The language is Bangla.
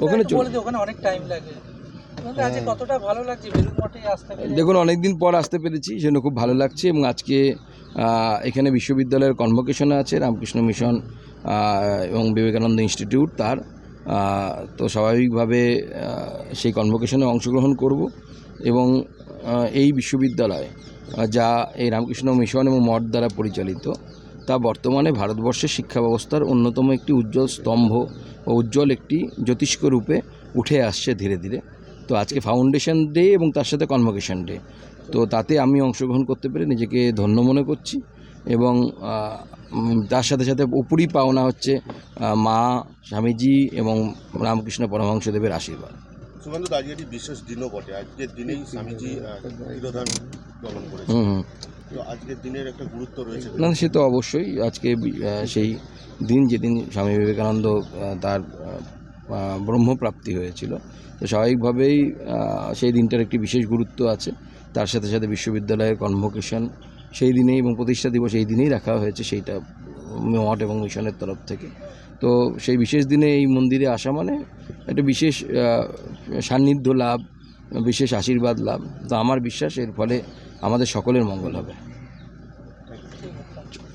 ওখানে একটু চল- বলে দিও, ওখানে অনেক টাইম লাগে। কতটা ভালো লাগছে? আসতে দেখুন অনেকদিন পর আসতে পেরেছি সেজন্য খুব ভালো লাগছে এবং আজকে এখানে বিশ্ববিদ্যালয়ের কনভোকেশনে আছে রামকৃষ্ণ মিশন এবং বিবেকানন্দ ইনস্টিটিউট তার। তো স্বাভাবিকভাবে সেই কনভোকেশনে অংশগ্রহণ করব এবং এই বিশ্ববিদ্যালয় যা এই রামকৃষ্ণ মিশন এবং মঠ দ্বারা পরিচালিত তা বর্তমানে ভারতবর্ষের শিক্ষা ব্যবস্থার অন্যতম একটি উজ্জ্বল স্তম্ভ ও উজ্জ্বল একটি জ্যোতিষ্ক রূপে উঠে আসছে ধীরে ধীরে। তো আজকে ফাউন্ডেশন ডে এবং তার সাথে কনভোকেশন ডে তো তাতে আমি অংশগ্রহণ করতে পেরে নিজেকে ধন্য মনে করছি এবং তার সাথে সাথে উপরই পাওনা হচ্ছে মা, স্বামীজি এবং রামকৃষ্ণ পরমহংসদেবের আশীর্বাদ। সুকান্ত আজকে একটি বিশেষ দিনও বটে। আজকের দিনেই স্বামীজি তিরোধান পালন করেছে হুম হুম। তো আজকের দিনের একটা গুরুত্ব রয়েছে। না সে তো অবশ্যই। আজকে সেই দিন যেদিন স্বামী বিবেকানন্দ তার ব্রহ্মপ্রাপ্তি হয়েছিল তো স্বাভাবিকভাবেই সেই দিনটার একটি বিশেষ গুরুত্ব আছে। তার সাথে সাথে বিশ্ববিদ্যালয়ের কনভোকেশন সেই দিনেই এবং প্রতিষ্ঠা দিবস এই দিনেই রাখা হয়েছে সেইটা মঠ এবং মিশনের তরফ থেকে। তো সেই বিশেষ দিনে এই মন্দিরে আসা মানে একটা বিশেষ সান্নিধ্য লাভ, বিশেষ আশীর্বাদ লাভ। তো আমার বিশ্বাস এর ফলে আমাদের সকলের মঙ্গল হবে।